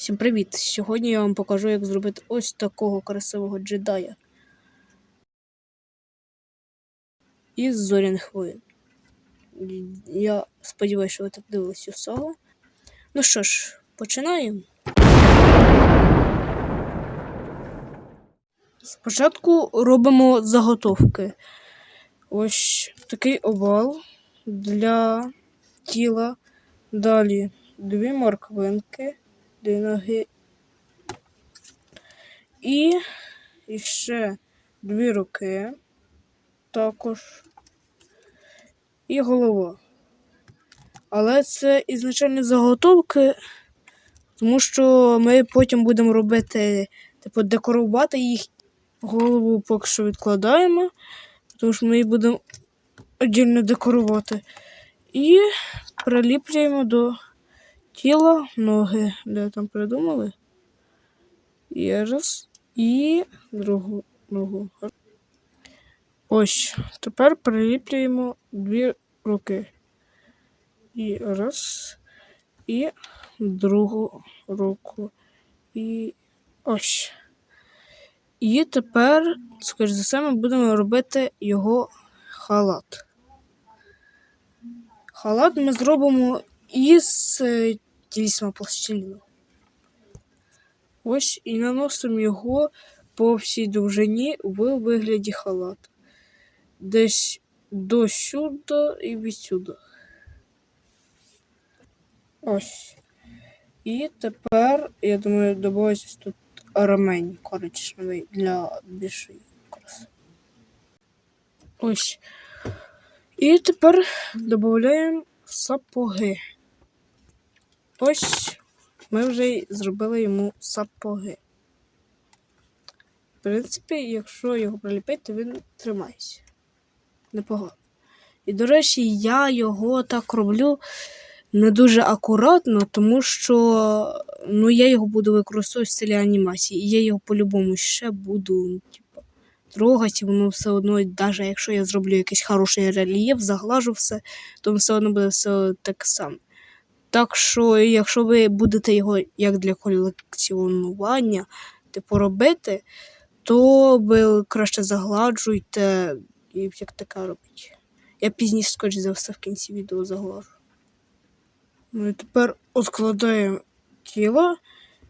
Всім привіт! Сьогодні я вам покажу, як зробити ось такого красивого джедая із зоряних воїн. Я сподіваюся, що ви так дивились усього. Ну що ж, починаємо. Спочатку робимо заготовки. Ось такий овал для тіла. Далі дві морквинки, ноги. І ще дві руки також. І голова. Але це ізначальні заготовки, тому що ми потім будемо робити, типу, декорувати їх. Голову поки що відкладаємо, тому що ми її будемо віддільно декорувати. І приліплюємо до тіла ноги, де там придумали. І раз. І другу ногу. Ось. Тепер приліплюємо дві руки. І раз. І другу руку. І ось. І тепер, скоріш за все, ми будемо робити його халат. Халат ми зробимо із тільсма пластиліну. Ось і наносимо його по всій довжині в вигляді халату. Десь до сюди і відсюди. Ось. І тепер, я думаю, додається тут ремень коричневий для більшої краси. Ось. І тепер додаємо сапоги. Ось ми вже зробили йому сапоги. В принципі, якщо його приліпити, то він тримається. Непогано. І, до речі, я його так роблю не дуже акуратно, тому що ну, я його буду використовувати в стилі анімації. І я його по-любому ще буду типу, трогати, воно все одно, навіть якщо я зроблю якийсь хороший рельєф, заглажу все, то все одно буде все так само. Так що, якщо ви будете його як для колекціонування типу робити, то ви краще загладжуйте як таке робіть. Я пізніше, скоріш за все, в кінці відео заглажу. Ну і тепер складаємо тіло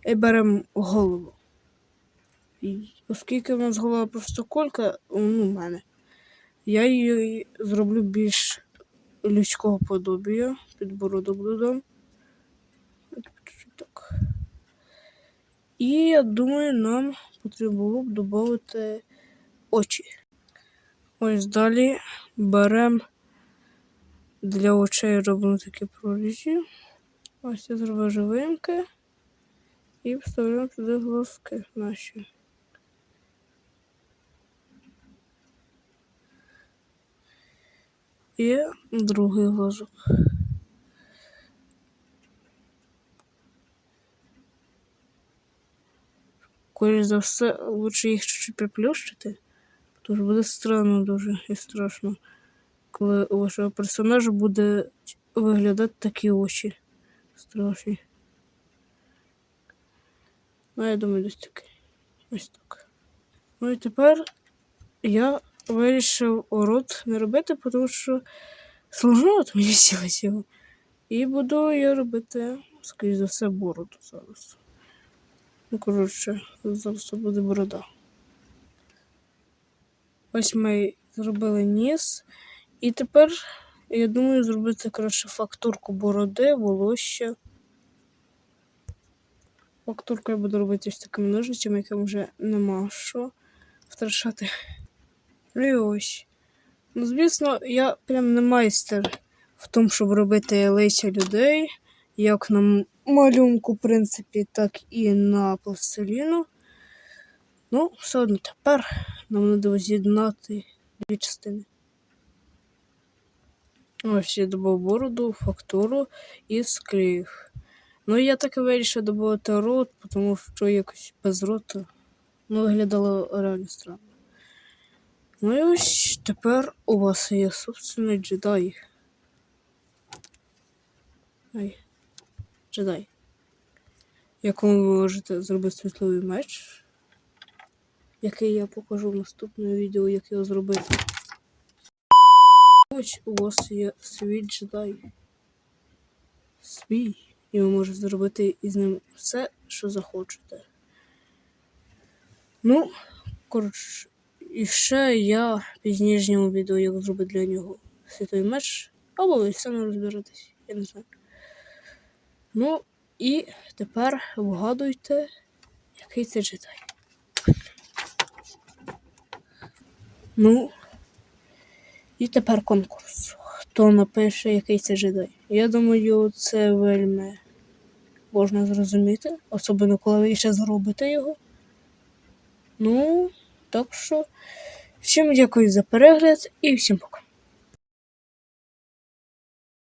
і беремо голову. І оскільки в нас голова просто колька, ну, в мене, я її зроблю більш людського подобія, підбородок додам. Так. І я думаю, нам потрібно було б додати очі. Ось далі беремо для очей робимо такі прорізі. Ось я зробив живинки і вставляємо туди глазки наші. І другий глазок. Скоріше за все, лучше їх чуть-чуть приплющити, тому буде странно дуже і страшно, коли у вашого персонажа буде виглядати такі очі страшні. Ну, я думаю, десь таке. Ось так. Ну і тепер я вирішив рот не робити, тому що сложновато мені його. І буду я робити, скоріше за все, бороду зараз. Ну, коротше, зараз буде борода. Ось ми зробили ніс. І тепер, я думаю, зробити краще фактурку бороди, волосся. Фактурку я буду робити з такими ножицями, яким вже нема що втрачати. Ну і ось. Ну, звісно, я прям не майстер в тому, щоб робити лиця людей, як на малюнку, в принципі, так і на пластиліну. Ну, все одно тепер нам треба з'єднати дві частини. Ось я додав бороду, фактуру і склеїв. Ну, я так і вирішив додати рот, тому що якось без рота ну, виглядало реально странно. Ну і ось тепер у вас є собственний джедай. Ай. Джедай. якому ви можете зробити світловий меч, який я покажу в наступному відео, як його зробити. Ось у вас є свій джедай. Свій. І ви можете зробити із ним все, що захочете. Ну, коротше, і ще я пізніше відео, як зробити для нього світовий меч. Або ви самі розберетесь, я не знаю. Ну, і тепер вгадуйте, який це джедай. Ну, і тепер конкурс. Хто напише, який це джедай? Я думаю, це вельми можна зрозуміти, особливо коли ви ще зробите його. Ну, так що, всім дякую за перегляд і всім пока.